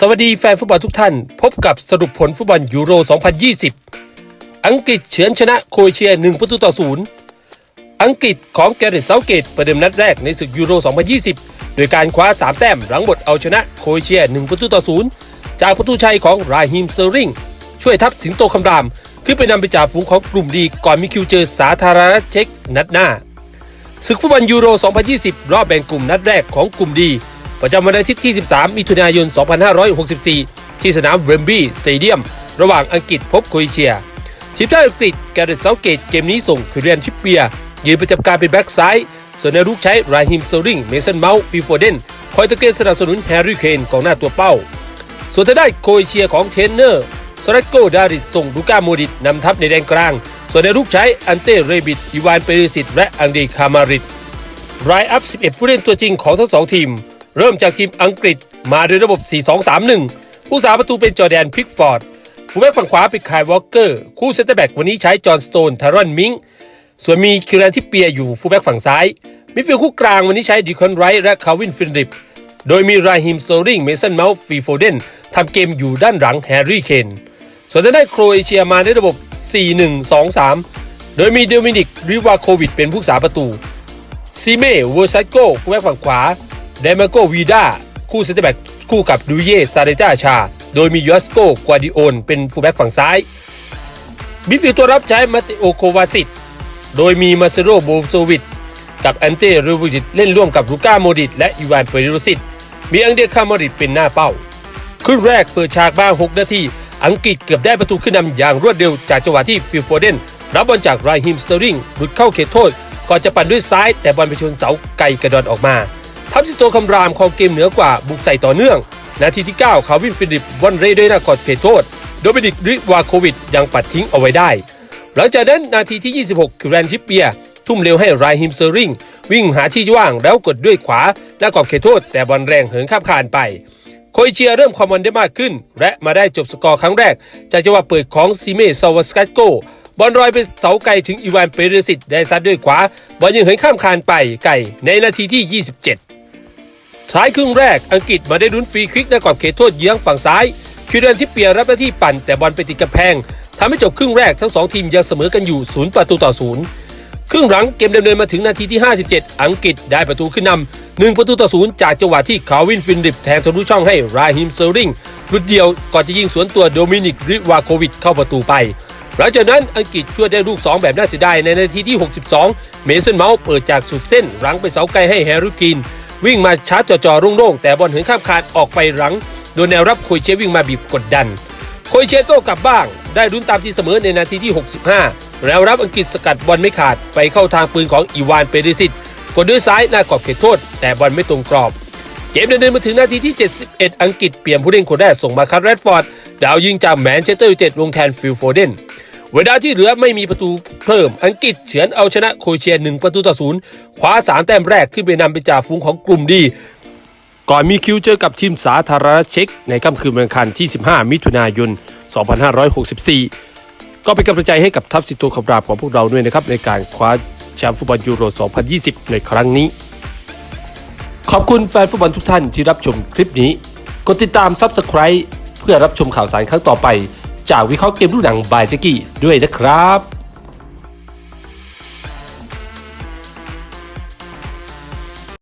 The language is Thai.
สวัสดีแฟนฟุตบอลทุกท่าน พบกับสรุปผลฟุตบอลยูโร 2020 อังกฤษเฉือนชนะโครเอเชีย 1 ประตูต่อ 0 อังกฤษของแกเรตเซาเกตประเดิมนัดแรกในศึกยูโร 2020 โดยการคว้า 3 แต้มหลังบทเอาชนะโครเอเชีย 1 ประตูต่อ 0 จากประตูชัยของราฮิมเซอริง ช่วยทัพสิงโตคำราม ขึ้นไปนำไปจ่าฝูงของกลุ่มดีก่อนมีคิวเจอสาธารณรัฐเช็กนัดหน้าศึกฟุตบอลยูโร 2020 รอบแบ่งกลุ่มนัดแรกของกลุ่มดี ประจำวันอาทิตย์ที่ 13 มิถุนายน 2564 ที่สนามเวมบลีย์สเตเดียม ระหว่างอังกฤษพบโครเอเชีย ทีมชาติอังกฤษแกเรตเซาเกตเกมนี้ส่งคือเรียนชิปเปีย ยืนประจำการเป็นแบ็กซ้าย ส่วนในรุกใช้ราฮิมโตริงเมสันเมาส์ฟิโฟเดนคอยตะเกียสนับสนุนแฮร์รี่เคนกองหน้าตัวเป้า ส่วนทางด้านโครเอเชียของเทรนเนอร์สรัตโกดาริสส่งลูก้าโมดิตนำทัพในแดนกลาง ส่วนในรุกใช้อันเต้เรบิด อีวานเปริสิตและอังเดคามาริตรายอัพ 11 ผู้เล่นตัวจริงของทั้งสองทีม เริ่มจากทีมอังกฤษมาด้วยระบบ 4-2-3-1 ผู้สาประตูเป็นจอแดนพิกฟอร์ดฟูลแบ็กฝั่งขวาเป็นคายวอลเกอร์ คู่เซนเตอร์แบ็กวันนี้ใช้จอห์นสโตนทารอนมิงส่วนมีคิวแรนที่เปียอยู่ฟูลแบ็กฝั่งซ้าย มิดฟิลด์คู่กลางวันนี้ใช้ดิคอนไรท์และคาวินฟินริป โดยมีราฮิมโซริงเมสันเมาส์ฟีโฟเดนทำเกมอยู่ด้านหลังแฮร์รี่เคนส่วนทางด้านโครเอเชียมาในระบบ 4-1-2-3 โดยมีเดมินิกริวาโควิดเป็นผู้สาประตูซีเม่เวอร์ซัโกฟูลแบ็กฝั่งขวา เดมาโกวีดาคู่เซนเตอร์แบ็กคู่กับดูเยซาเรจ้าชา โดยมียอสโกกวาดิโอนเป็นฟูลแบ็กฝั่งซ้ายมิดฟิลด์ตัวรับใช้มาเตโอโควาซิตโดยมีมาเซโรโบโซวิตกับแอนเต้เรวิจิตเล่นร่วมกับลูก้าโมดิตและอีวานเปริโรซิตมีอังเดคามาริตเป็นหน้าเป้าครึ่งแรกเปิดฉากมาง 6 นาที อังกฤษเกือบได้ประตูขึ้นนำอย่างรวดเร็วจากจังหวะที่ฟิลโฟเดน รับบอลจากไรฮิมสเตอริงหลุดเข้าเขตโทษ ก่อนจะปั่นด้วยซ้ายแต่บอลไปชนเสาไกลกระดอนออกมา ทัพสิโตคำรามของเกมเหนือกว่าบุกใส่ต่อเนื่องนาทีที่ 9 คาวินฟิลิปบอลเรย์ด้วยหน้ากอดเขตโทษ โดมินิกริวาโควิดยังปัดทิ้งเอาไว้ได้ หลังจากนั้นนาทีที่ 26 คือแรนทิปเปีย ทุ่มเร็วให้ไรฮิมเซอริง วิ่งหาที่ว่างแล้วกดด้วยขวาหน้ากรอบเขตโทษ แต่บอลแรงเหินข้ามคานไป โครเอเชียเริ่มความมันได้มากขึ้น และมาได้จบสกอร์ครั้งแรก จากจังหวะเปิดของซีเมซาวาสกัตโกบอลลอยไปเสาไกลถึงอีวานเปเรสิตได้ซัดด้วยขวาบอลยังเหินข้ามคานไปไกลในนาทีที่ 27 ท้ายครึ่งแรกอังกฤษมาได้ลุ้นฟรีคิกในกรอบเขตโทษเยื้องฝั่งซ้าย คิวเดนที่เปียร์รับหน้าที่ปั่นแต่บอลไปติดกระแพงทำให้จบครึ่งแรกทั้งสองทีมยังเสมอกันอยู่0ประตูต่อ0ครึ่งหลังเกมดำเนินมาถึงนาทีที่ 57 อังกฤษได้ประตูขึ้นนำ1ประตูต่อ0จากจังหวะที่คาวินฟินดิปแทงทะลุช่องให้ราฮิมเซอริงลุดเดียวก่อนจะยิงสวนตัวโดมินิกริวาโควิดเข้าประตูไป หลังจากนั้นอังกฤษช่วยได้ลูก 2 แบบน่าเสียดายในนาทีที่ 62 เมสันเมาส์เปิดจากสุดเส้นหลังไปเสาไกลให้แฮร์รี่กิน วิ่งมาชาร์จจ่อๆโล่งๆแต่บอลเหินข้ามคานออกไปหลัง โดนแนวรับโคยเชวิ่งมาบีบกดดัน โคยเชโต้กลับบ้าง ได้รุ้นตามที่เสมอในนาทีที่ 65 แล้วรับอังกฤษสกัดบอลไม่ขาดไปเข้าทางปืนของอีวานเปริสิตกดด้วยซ้ายหน้ากรอบเขตโทษ แต่บอลไม่ตรงกรอบ เกมดำเนินมาถึงนาทีที่ 71 อังกฤษเปลี่ยนผู้เล่นคนแรกส่งมาคัตแรดฟอร์ดดาวยิงจากแมนเชสเตอร์ยูไนเต็ดลงแทนฟิลโฟเดน เวลาที่เหลือไม่มีประตูเพิ่ม อังกฤษเฉือนเอาชนะโครเอเชีย1ประตูต่อศูนย์คว้า3แต้มแรกขึ้นไปนำเป็นจ่าฝูงของกลุ่มดี ก่อนมีคิวเจอกับทีมสาธารณเช็กในค่ำคืนวันอังคารที่ 15 มิถุนายน 2564 ก็เป็นกำลังใจให้กับทัพสิโตคำรามของพวกเราด้วยนะครับในการคว้าแชมป์ฟุตบอลยูโร 2020 ในครั้งนี้ ขอบคุณแฟนฟุตบอลทุกท่านที่รับชมคลิปนี้ กดติดตาม Subscribe เพื่อรับชมข่าวสารครั้งต่อไป จากวิเคราะห์เกมลูกหนังบายเจกี้ด้วยนะครับ